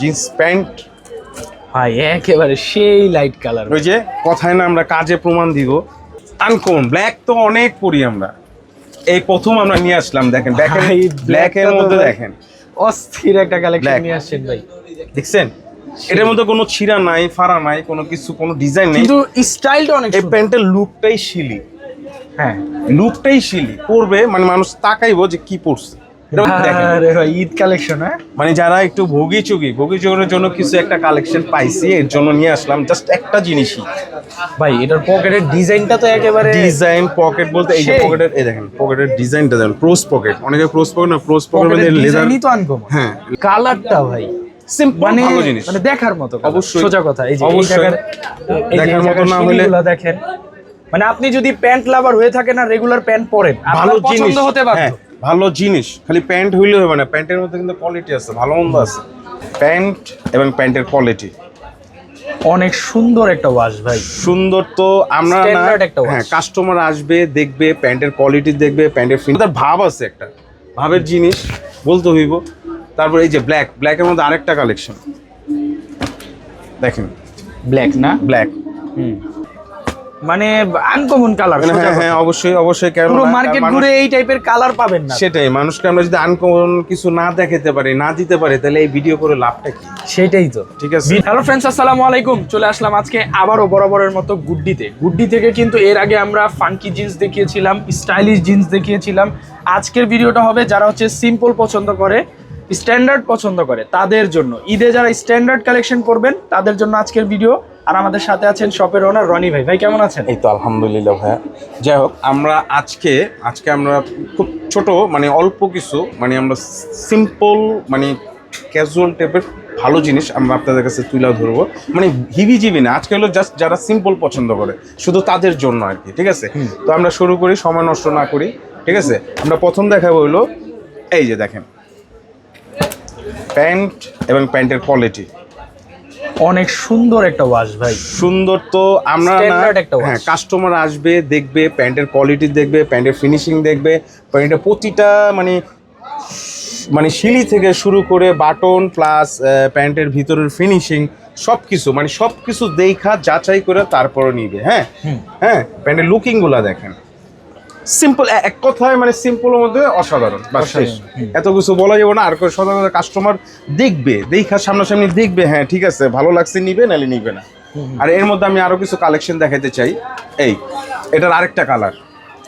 Jeans pant. ভাই একেবারে সেই লাইট কালার ওই যে কথায় না আমরা কাজে প্রমাণ দিব। আনকমন ব্ল্যাক তো অনেক পরি আমরা। এই প্রথম আমরা নিয়ে আসলাম দেখেন দেখেন ব্ল্যাক এর মধ্যে দেখেন। অস্থির একটা কালেকশন. নিয়ে আসছেন ভাই। দেখছেন? এটার মধ্যে কোনো ছিঁড়া নাই ফাড়া নাই কোনো কিছু কোনো ডিজাইন নেই। কিন্তু স্টাইলটা অনেক এই প্যান্টের লুকটাই শিলি হ্যাঁ। লুকটাই শিলি পরবে মানে মানুষ তাকাইবো যে কি পরছে। ঈদ কালেকশন হ্যাঁ? মানে যারা একটু ভোগী চুগি ভোগী চুগের জন্য কিছু একটা কালেকশন পাইছি এর জন্য নিয়ে আসলাম জাস্ট একটা জিনিসই। ভাই এটার পকেটের ডিজাইনটা তো একেবারে ডিজাইন পকেট বলতে এই যে পকেটের এই দেখেন পকেটের ডিজাইনটা দেখেন ক্রোস পকেট অনেকে ক্রোস পকেট না ক্রোস পকেট মধ্যে লেদার তো আনকমন হ্যাঁ। কালারটা ভাই সিম্পল মানে ভালো জিনিস। মানে দেখার মতো অবশ্যই। সোজা কথা এই যে দেখার মতো না হলে- দেখেন। মানে আপনি যদি প্যান্ট লাভার হয়ে থাকেন আর রেগুলার প্যান্ট পরেন ভালো পছন্দ হতে পারে হ্যাঁ, ভালো জিনিস খালি প্যান্ট হইলে হবে না প্যান্টের মধ্যে কিন্তু কোয়ালিটি আছে ভালো মন্দ আছে। প্যান্ট এবং প্যান্টের কোয়ালিটি অনেক সুন্দর একটা ওয়াশ ভাই। সুন্দর তো আমরা না হ্যাঁ কাস্টমার আসবে দেখবে প্যান্টের কোয়ালিটি দেখবে প্যান্টের ফিন তার ভাব আছে একটা ভাবের জিনিস বলতে হইব। তারপর এই যে ব্ল্যাক ব্ল্যাকের মধ্যে আরেকটা কালেকশন দেখেন। ব্ল্যাক না? ব্ল্যাক মানে আনকমন কালার হ্যাঁ হ্যাঁ অবশ্যই অবশ্যই কেন পুরো মার্কেট ঘুরে এই টাইপের কালার পাবেন না। সেটাই মানুষকে আমরা যদি আনকমন কিছু না দেখাতে পারি না দিতে পারি তাহলে এই ভিডিও করে লাভটা কি? সেটাই তো। ঠিক আছে? হ্যালো ফ্রেন্ডস আসসালামু আলাইকুম। চলে আসলাম আজকে আবারও বরাবরের মতো গুড্ডিতে। গুড্ডি থেকে কিন্তু এর আগে আমরা ফাঙ্কি জিন্স দেখিয়েছিলাম স্টাইলিশ জিন্স দেখিয়েছিলাম। আজকের ভিডিওটা হবে যারা হচ্ছে সিম্পল পছন্দ করে স্ট্যান্ডার্ড পছন্দ করে তাদের জন্য। ঈদে যারা স্ট্যান্ডার্ড কালেকশন করবেন তাদের জন্য আজকের ভিডিও আর আমাদের সাথে আছেন শপের ওনার রনি ভাই। ভাই কেমন আছেন? এই তো আলহামদুলিল্লাহ ভাইয়া। যাই হোক আমরা আজকে আজকে আমরা খুব ছোট মানে অল্প কিছু মানে আমরা সিম্পল মানে ক্যাজুয়াল টাইপের ভালো জিনিস আমরা আপনাদের কাছে তুলে ধরবো। মানে হিবি জিবি না আজকে হলো জাস্ট যারা সিম্পল পছন্দ করে শুধু তাদের জন্য আর কি ঠিক আছে? তো আমরা শুরু করি সময় নষ্ট না করি ঠিক আছে? আমরা প্রথম দেখাবো হলো এই যে দেখেন। প্যান্ট এবং প্যান্টের কোয়ালিটি অনেক সুন্দর একটা ওয়াশ ভাই সুন্দর তো আমরা. হ্যাঁ কাস্টমার আসবে দেখবে প্যান্টের কোয়ালিটি দেখবে প্যান্টের ফিনিশিং দেখবে প্যান্টের প্রতিটা মানে মানে শিলি থেকে শুরু করে বাটন প্লাস প্যান্টের ভিতরের ফিনিশিং সব কিছু মানে সব কিছু দেখা যাচাই করে তারপরে নিবে হ্যাঁ। হ্যাঁ প্যান্টের লুকিংগুলো দেখেন সিম্পল এক কথায় মানে সিম্পলের মধ্যে অসাধারণ বা শেষ। এত কিছু বলা যাবে না আর সাধারণ কাস্টমার দেখবে দেখা সামনাসামনি দেখবে হ্যাঁ ঠিক আছে ভালো লাগছে নিবে নালে নিবে না। আর এর মধ্যে আমি আরও কিছু কালেকশন দেখাতে চাই। এই এটার আরেকটা কালার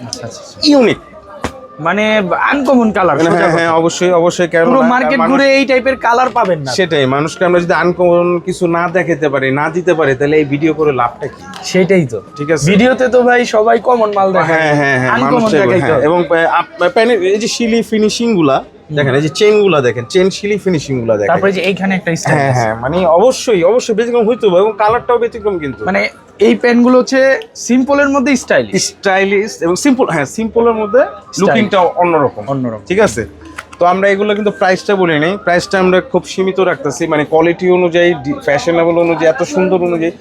আচ্ছা আচ্ছা ইউনিক মানে আনকমন কালার হ্যাঁ হ্যাঁ অবশ্যই অবশ্যই কেন পুরো মার্কেট ঘুরে এই টাইপের কালার পাবেন না। সেটাই মানুষকে আমরা যদি আনকমন কিছু না দেখাতে পারি না দিতে পারি তাহলে এই ভিডিও করে লাভটা কি? সেটাই তো। ঠিক আছে? ভিডিওতে তো ভাই সবাই কমন মাল দেখায়। হ্যাঁ হ্যাঁ হ্যাঁ হ্যাঁ। এবং এই যে শিলি ফিনিশিংগুলা দেখেন এই যে চেনগুলা দেখেন চেন শিলি ফিনিশিংগুলা দেখেন। তারপরে যে এইখানে একটা হ্যাঁ হ্যাঁ মানে অবশ্যই অবশ্যই ব্যতিক্রম হইতে হবে এবং কালারটাও ব্যতিক্রম কিন্তু। মানে এই পেনগুলো হচ্ছে সিম্পলের মধ্যে স্টাইলিশ স্টাইলিশ এবং সিম্পল হ্যাঁ সিম্পলের মধ্যে লুকিংটা অন্যরকম। অন্যরকম। ঠিক আছে? তো আমরা এগুলো কিন্তু প্রাইসটা বলি নাই। প্রাইসটা আমরা খুব সীমিত রাখতেছি। মানে কোয়ালিটি অনুযায়ী ফ্যাশনেবল অনুযায়ী এত সুন্দর অনুযায়ী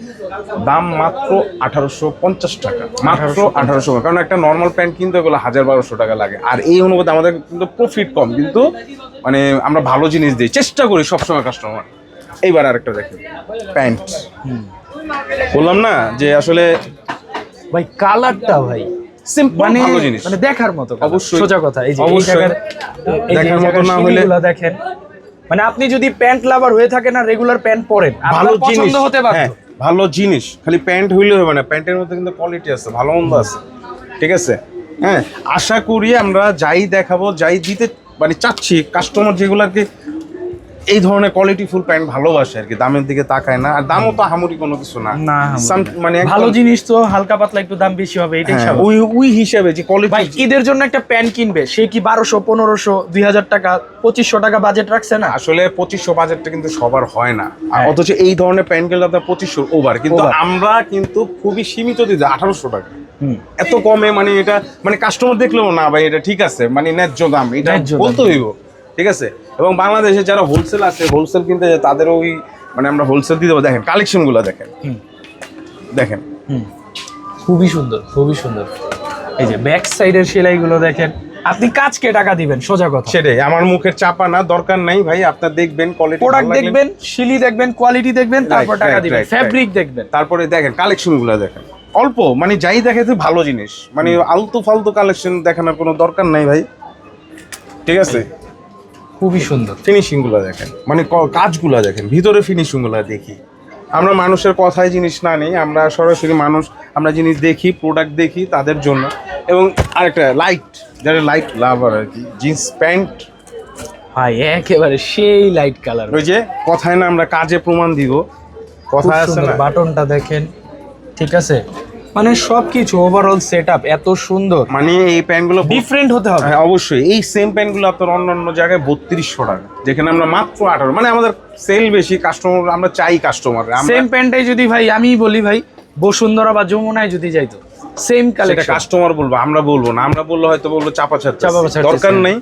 দাম মাত্র আঠারোশো পঞ্চাশ টাকা। মাত্র আঠারোশো কারণ একটা নর্মাল প্যান্ট কিনতে এগুলো হাজার বারোশো টাকা লাগে। আর এই অনুপাতে আমাদের কিন্তু প্রফিট কম। কিন্তু মানে আমরা ভালো জিনিস দিই। চেষ্টা করি সবসময় কাস্টমার এইবার আরেকটা দেখেন। প্যান্ট বললাম না যে আসলে ভাই কালারটা ভাই। সিম্পল মানে ভালো জিনিস। মানে দেখার মতো অবশ্যই। সোজা কথা। এই যে দেখার মতো না হলে- দেখেন। মানে আপনি যদি প্যান্ট লাভার হয়ে থাকেন আর রেগুলার প্যান্ট পরেন ভালো জিনিস। হতে পারে হ্যাঁ ভালো জিনিস। খালি প্যান্ট হইলে হবে না প্যান্টের মধ্যে কিন্তু কোয়ালিটি আছে ভালো মন্দ আছে। ঠিক আছে? হ্যাঁ আশা করি আমরা যাই দেখাবো যাই দিতে মানে চাচ্ছি কাস্টমার যেগুলো আর কি এই ধরনের কোয়ালিটি ফুল প্যান্ট ভালোবাসে আর কি দামের দিকে তাকায় না আর দামও তো হামুরি কোনো কিছু না। না মানে ভালো জিনিস তো হালকা পাতলা একটু দাম বেশি হবে এটাই হ্যাঁ, ওই ওই হিসাবে যে ভাই কোয়ালিটি ঈদের জন্য একটা প্যান্ট কিনবে সে কি বারোশো পনেরোশো দুই হাজার টাকা পঁচিশশো টাকা বাজেট রাখছে না? আসলে পঁচিশশো বাজেটটা কিন্তু সবার হয় না। আর হ্যাঁ। অথচ এই ধরনের প্যান্টগুলো আপনার পঁচিশশো ওভার কিন্তু আমরা কিন্তু খুবই সীমিত দিতে আঠারোশো টাকা। হুম। এত কমে মানে এটা মানে কাস্টমার দেখলেও না ভাই এটা ঠিক আছে মানে ন্যায্য দাম এটা বলতে হইব। ঠিক আছে? এবং বাংলাদেশে যারা হোলসেল আছে হোলসেল কিনতে যায় তাদের ওই মানে আমরা হোলসেল দিয়ে দেবো। দেখেন কালেকশনগুলো দেখেন। দেখেন। খুবই সুন্দর খুবই সুন্দর। এই যে ব্যাক সাইডের সেলাইগুলো দেখেন। আপনি কাজকে টাকা দিবেন সোজা কথা। সেটাই আমার মুখের চাপা না দরকার নাই ভাই আপনার দেখবেন কোয়ালিটি প্রোডাক্ট দেখবেন শিলি দেখবেন কোয়ালিটি দেখবেন তারপর টাকা দিবেন ফ্যাব্রিক দেখবেন। তারপরে দেখেন কালেকশনগুলো দেখেন। অল্প মানে যাই দেখে তো ভালো জিনিস। মানে আলতু ফালতু কালেকশন দেখানোর কোনো দরকার নাই ভাই। ঠিক আছে? খুবই সুন্দর। ফিনিশিংগুলো দেখেন। মানে কাজগুলো দেখেন। ভিতরে ফিনিশিংগুলো দেখি। আমরা মানুষের কথায় জিনিস না নেই আমরা সরাসরি মানুষ আমরা জিনিস দেখি প্রোডাক্ট দেখি তাদের জন্য। এবং আরেকটা লাইট যারা লাইট লাভার আর কি জিন্স প্যান্ট ভাই একেবারে সেই লাইট কালার ওই যে কথায় না আমরা কাজে প্রমাণ দিব। কথা আছে না? বাটনটা দেখেন। ঠিক আছে? মানে সবকিছু ওভারঅল সেটআপ এত সুন্দর। মানে এই প্যান্টগুলো ডিফারেন্ট হতে হবে। হ্যাঁ অবশ্যই। এই সেম প্যান্টগুলো আপনার অন্য অন্য জায়গায় বত্রিশশো টাকা। যেখানে আমরা মাত্র আঠারো মানে আমাদের সেল বেশি কাস্টমার আমরা চাই কাস্টমার সেম প্যান্টটাই যদি ভাই আমি বলি ভাই বসুন্ধরা বা যমুনায় যদি যাইতো সেম সেটা কালেকশন কাস্টমার বলব আমরা বলব না। আমরা বললে হয়তো বলব চাপা ছাড়তেছি। দরকার নেই।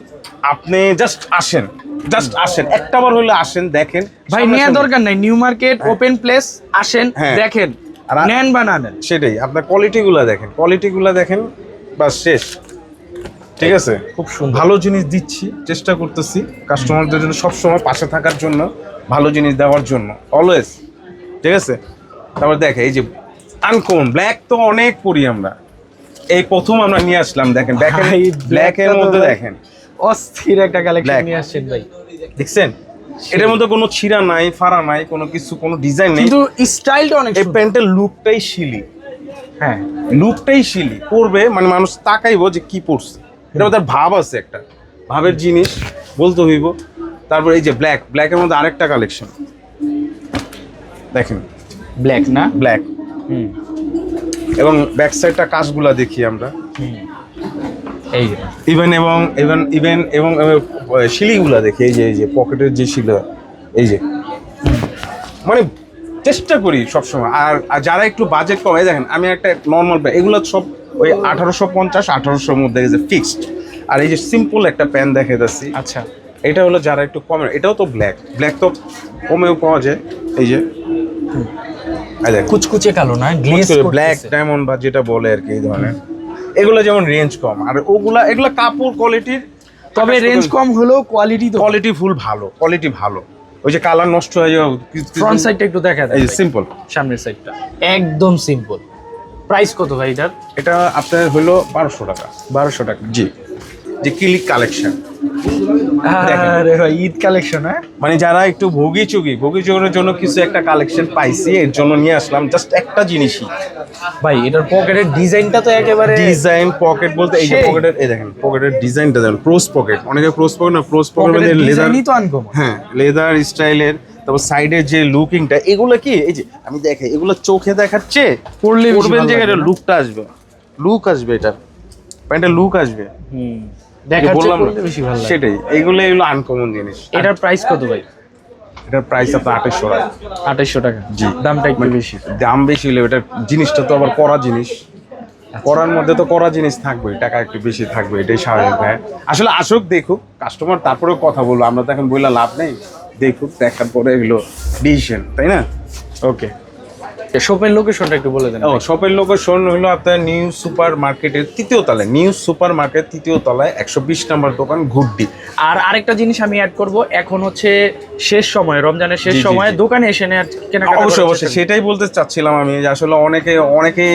আপনি জাস্ট আসেন। জাস্ট আসেন। একটা বার হলে আসেন দেখেন। ভাই। নেওয়ার দরকার নাই। নিউ মার্কেট ওপেন প্লেস আসেন হ্যাঁ। দেখেন। আর নেন বা না নেন? সেটাই আপনার কোয়ালিটিগুলো দেখেন কোয়ালিটিগুলো দেখেন বাস শেষ। ঠিক আছে? খুব সুন্দর। ভালো জিনিস দিচ্ছি চেষ্টা করতেছি কাস্টমারদের জন্য সবসময় পাশে থাকার জন্য ভালো জিনিস দেওয়ার জন্য অলওয়েজ ঠিক আছে? তারপর দেখে এই যে আনকমন ব্ল্যাক তো অনেক পরি আমরা। এই প্রথম আমরা নিয়ে আসলাম দেখেন দেখেন ভাই, ব্ল্যাক এর black টা তো মধ্যে দেখেন। অস্থির একটা কালেকশন. নিয়ে আসছেন ভাই। দেখছেন? এটার মধ্যে কোনো ছিঁড়া নাই ফাড়া নাই কোনো কিছু কোনো ডিজাইন নেই। কিন্তু স্টাইলটা অনেক এই। প্যান্টের লুকটাই শিলি হ্যাঁ লুকটাই শিলি পরবে মানে মানুষ তাকাইবো যে কি পরছে। এটা মধ্যে ভাব আছে একটা। ভাবের জিনিস বলতে হইব। তারপর এই যে ব্ল্যাক ব্ল্যাকের মধ্যে আরেকটা কালেকশন দেখেন। ব্ল্যাক না? ব্ল্যাক হুম। এবং ব্যাক সাইডটা কাজগুলা দেখি আমরা। এই। ইভেন এবং ইভেন ইভেন এবং শিলিগুলা দেখি এই যে এই যে পকেটের যে শিল এই যে। মানে চেষ্টা করি সবসময়। আর আর যারা একটু বাজেট কম এই দেখেন আমি একটা নর্মাল এগুলো সব ওই আঠারোশো পঞ্চাশ আঠারোশোর মধ্যে যে ফিক্সড আর এই যে সিম্পল একটা প্যান দেখে যাচ্ছি আচ্ছা। এটা হলো যারা একটু কমে এটাও তো ব্ল্যাক ব্ল্যাক তো কমেও পাওয়া যায় এই যে। কুচকুচে কালো না ব্ল্যাক ডায়মন্ড বা যেটা বলে আর কি এই ধরনের। এগুলো যেমন রেঞ্জ কম আর ওগুলা এগুলো কাপড় কোয়ালিটির তবে রেঞ্জ কম হলেও কোয়ালিটি তো কোয়ালিটি ফুল ভালো কোয়ালিটি ভালো। ওই যে কালার নষ্ট হয়ে কিছু- ফ্রন্ট সাইডটা একটু দেখা দেয় যায় সিম্পল সামনের সাইডটা একদম সিম্পল প্রাইস কত ভাই এটার? এটা আপনার হলো বারোশো টাকা। বারোশো টাকা। জি। যে ক্লিক কালেকশন। আরে ভাই ঈদ কালেকশন হ্যাঁ? মানে যারা একটু ভোগি চুগি ভোগি চুগির জন্য কিছু একটা কালেকশন পাইছি এর জন্য নিয়ে আসলাম জাস্ট একটা জিনিসই। ভাই এটার পকেটের ডিজাইনটা তো একেবারে ডিজাইন পকেট বলতে এই যে পকেটের এই দেখেন পকেটের ডিজাইনটা দেখেন প্রোস পকেট অনেকে প্রোস পকেট না প্রোস পকেট পকেটের লেদার তো আনকমন হ্যাঁ লেদার স্টাইলের তারপর সাইডের যে লুকিংটা এগুলো কি? এই যে আমি দেখে এগুলো চোখে দেখাচ্ছে পরলে পড়বেন যে লুকটা আসবে। লুক আসবে এটা। প্যান্টের লুক আসবে। হুম। বললাম বেশি ভালো লাগে? সেটাই। এগুলো এগুলো আনকমন জিনিস। এটার প্রাইস কত ভাই? এটার প্রাইস আপনার আঠাশশো টাকা। আঠাইশশো টাকা। জি। দামটা একটু বেশি। দাম বেশি হলে এটা জিনিসটা তো আবার করা জিনিস। করার মধ্যে তো করা জিনিস থাকবে টাকা একটু বেশি থাকবে এটাই স্বাভাবিক ভাই আসলে আসুক দেখুক কাস্টমার তারপরেও কথা বলব আমরা তো এখন বললে লাভ নেই। দেখুক দেখার পরে এগুলো ডিসিশন তাই না? ওকে শপের লোকেশনটা একটু বলে দেন। ও শপের লোকেশন হলো আপনার নিউ সুপার মার্কেটের তৃতীয় তলায় নিউ সুপার মার্কেট তৃতীয় তলায় একশো বিশ নম্বর দোকান ঘুরডি আর আরেকটা জিনিস আমি অ্যাড করব এখন হচ্ছে শেষ সময় রমজানের শেষ সময় দোকানে এসে কেনাকাটা অবশ্যই অবশ্যই সেটাই বলতে চাচ্ছিলাম আমি যে আসলে অনেকে অনেকে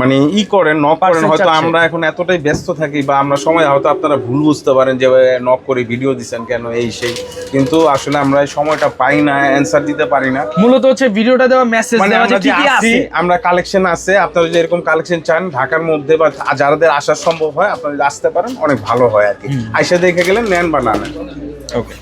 মানে ই করেন নক করেন হয়তো আমরা এখন এতটাই ব্যস্ত থাকি বা আমরা সময় হয়তো আপনারা ভুল বুঝতে পারেন যে নক করে ভিডিও দিচ্ছেন কেন এই সেই। কিন্তু আসলে আমরা সময়টা পাই না অ্যান্সার দিতে পারি না। মূলত হচ্ছে ভিডিওটা দেওয়া মেসেজ মানে আমরা যে কি কি আছি। আছে আমরা কালেকশন আছে আপনারা যদি এরকম কালেকশন চান ঢাকার মধ্যে বা যাদের আসার সম্ভব হয় আপনারা যদি আসতে পারেন অনেক ভালো হয় আর কি। আইসা দেখে গেলেন নেন বা না নেন। ওকে